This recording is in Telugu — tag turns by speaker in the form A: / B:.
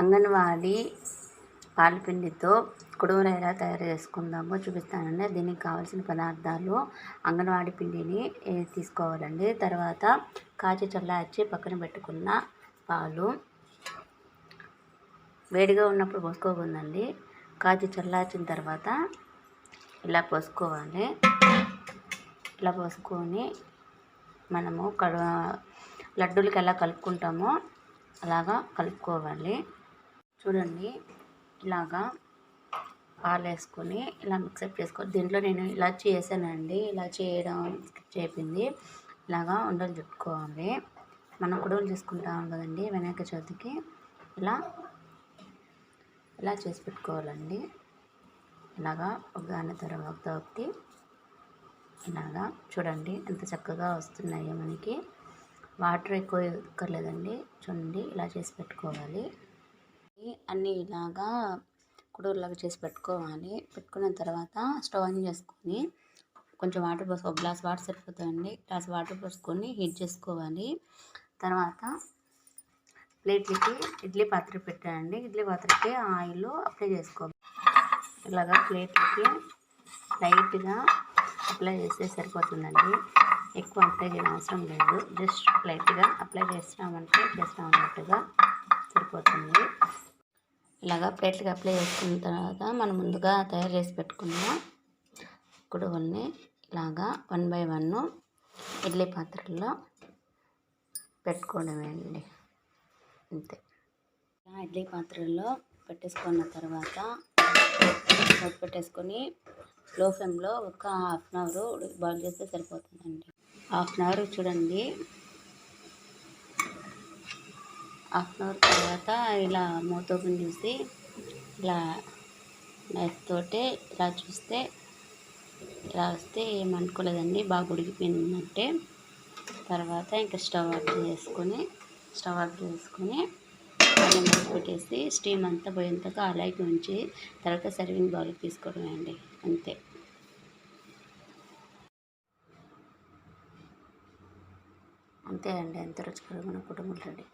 A: అంగన్వాడీ పాలపిండితో కుడుములు ఎలా తయారు చేసుకుందామో చూపిస్తానండి. దీనికి కావాల్సిన పదార్థాలు అంగన్వాడీ పిండిని తీసుకోవాలండి. తర్వాత కాచి చల్లార్చి పక్కన పెట్టుకున్న పాలు. వేడిగా ఉన్నప్పుడు పోసుకోకుందండి కాచి చల్లార్చిన తర్వాత ఇలా పోసుకోవాలి. ఇలా పోసుకొని మనము కడు లడ్డూలకి ఎలా కలుపుకుంటామో అలాగా కలుపుకోవాలి. చూడండి ఇలాగా పాలు వేసుకొని ఇలా మిక్సప్ చేసుకోవాలి. దీంట్లో నేను ఇలా చేశానండి ఇలా చేయడం చెప్పింది ఇలాగా ఉండలు చుట్టుకోవాలి. మనం కుడుములు చేసుకుంటాం కదండి వినాయక చవితికి. ఇలా ఇలా చేసి పెట్టుకోవాలండి. ఇలాగా ఒకదాని తర్వాత ఒకటి. ఇలాగా చూడండి ఎంత చక్కగా వస్తున్నాయో మనకి. వాటర్ ఎక్కువ ఎక్కర్లేదండి చూడండి ఇలా చేసి పెట్టుకోవాలి. అన్నీ ఇలాగా కుడులాగా చేసి పెట్టుకోవాలి. పెట్టుకున్న తర్వాత స్టవ్ ఆన్ చేసుకొని కొంచెం వాటర్ పోసుకో గ్లాస్ వాటర్ సరిపోతుందండి గ్లాస్ వాటర్ పోసుకొని హీట్ చేసుకోవాలి. తర్వాత ప్లేట్లకి ఇడ్లీ పాత్ర పెట్టండి ఇడ్లీ పాత్రకి ఆయిల్ అప్లై చేసుకోవాలి. ఇలాగా ప్లేట్లకి లైట్గా అప్లై చేస్తే సరిపోతుందండి. ఎక్కువ అప్లై చేయడం అవసరం లేదు. జస్ట్ లైట్గా అప్లై చేసినామంటే చేస్తామన్నట్టుగా సరిపోతుంది. ఇలాగా ప్లేట్లకి అప్లై చేసుకున్న తర్వాత మనం ముందుగా తయారు చేసి పెట్టుకున్న కుడువుల్ని ఇలాగా వన్ బై వన్ ఇడ్లీ పాత్రల్లో పెట్టుకోవడమే అండి. అంతే. ఇడ్లీ పాత్రలో పెట్టేసుకున్న తర్వాత మూత పెట్టేసుకొని లో ఫ్లేమ్లో ఒక హాఫ్ అన్ అవర్ బాయిల్ చేస్తే సరిపోతుందండి. హాఫ్ అన్ అవర్ చూడండి. హాఫ్ అన్ అవర్ తర్వాత ఇలా మూత ఓపెన్ చూసి ఇలా నైఫ్ తోటే ఇలా చూస్తే ఇలా వస్తే ఏమనుకోలేదండి బాగా ఉడికిపోయిందంటే. తర్వాత ఇంకా స్టవ్ ఆఫ్ చేసుకొని స్టవ్ ఆఫ్ చేసుకొని పెట్టేసి స్టీమ్ అంతా పోయేంతగా అలాగే ఉంచి తర్వాత సర్వింగ్ బౌల్కి తీసుకోవడమే అండి అంతే. అంతే అండి ఎంత రుచికరమైన కుటుంబం రెడీ.